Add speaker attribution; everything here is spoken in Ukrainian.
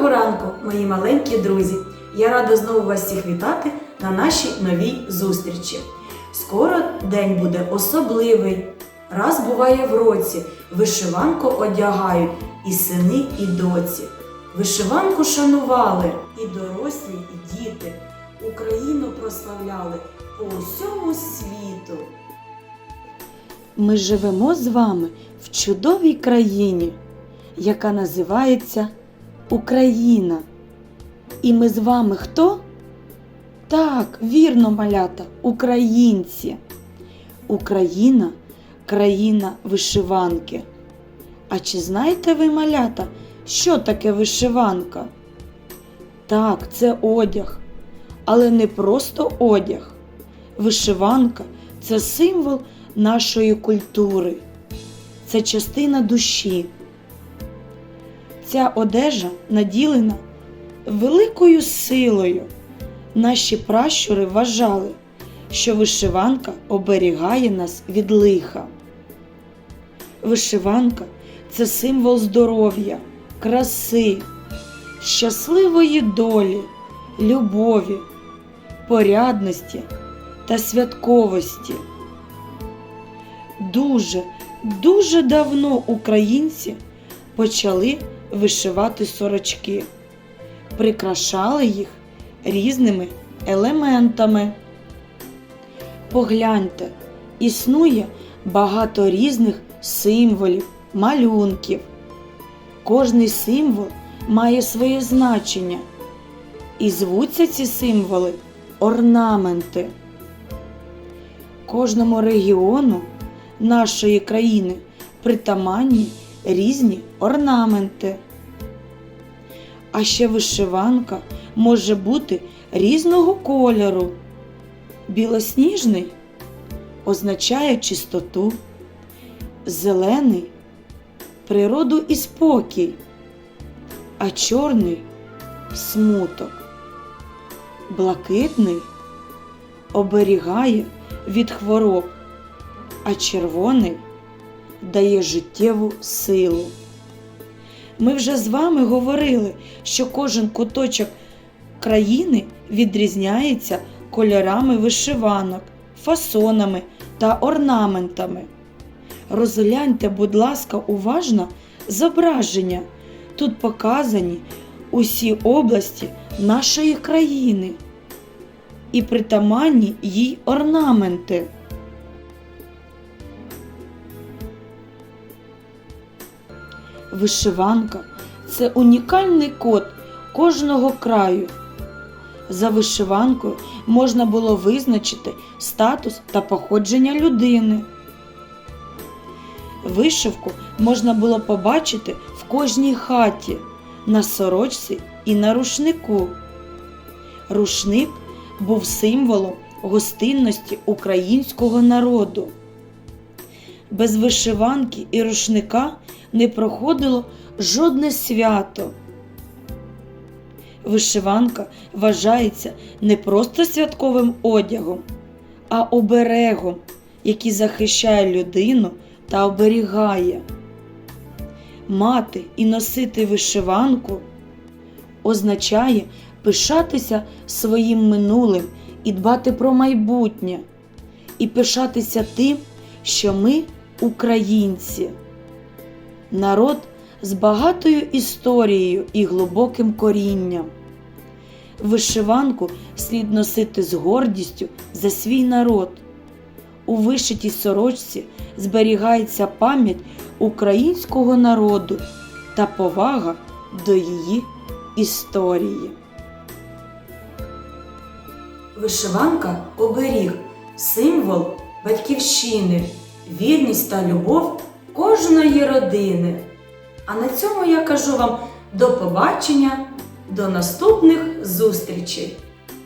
Speaker 1: Доброго ранку, мої маленькі друзі! Я рада знову вас всіх вітати на нашій новій зустрічі. Скоро день буде особливий. Раз буває в році, вишиванку одягають і сини, і доці. Вишиванку шанували і дорослі, і діти. Україну прославляли по усьому світу. Ми живемо з вами в чудовій країні, яка називається Україна. І ми з вами хто? Так, вірно, малята, українці. Україна країна вишиванки. А чи знаєте ви, малята, що таке вишиванка? Так, це одяг, але не просто одяг. Вишиванка це символ нашої культури, це частина душі. Ця одежа наділена великою силою. Наші пращури вважали, що вишиванка оберігає нас від лиха. Вишиванка це символ здоров'я, краси, щасливої долі, любові, порядності та святковості. Дуже, дуже давно українці почали вишивати сорочки, прикрашали їх різними елементами. Погляньте, існує багато різних символів, малюнків. Кожний символ має своє значення, і звуться ці символи орнаменти. Кожному регіону нашої країни притаманні різні орнаменти. А ще вишиванка може бути різного кольору. Білосніжний означає чистоту, зелений природу і спокій, а чорний смуток. Блакитний оберігає від хвороб, а червоний дає життєву силу. Ми вже з вами говорили, що кожен куточок країни відрізняється кольорами вишиванок, фасонами та орнаментами. Розгляньте, будь ласка, уважно зображення. Тут показані усі області нашої країни і притаманні їй орнаменти. Вишиванка це унікальний код кожного краю. За вишиванкою можна було визначити статус та походження людини. Вишивку можна було побачити в кожній хаті, на сорочці і на рушнику. Рушник був символом гостинності українського народу. Без вишиванки і рушника не проходило жодне свято. Вишиванка вважається не просто святковим одягом, а оберегом, який захищає людину та оберігає. Мати і носити вишиванку означає пишатися своїм минулим і дбати про майбутнє, і пишатися тим, що ми українці, народ з багатою історією і глибоким корінням. Вишиванку слід носити з гордістю за свій народ. У вишитій сорочці зберігається пам'ять українського народу та повага до її історії. Вишиванка оберіг, символ батьківщини, вірність та любов кожної родини. А на цьому я кажу вам до побачення, до наступних зустрічей!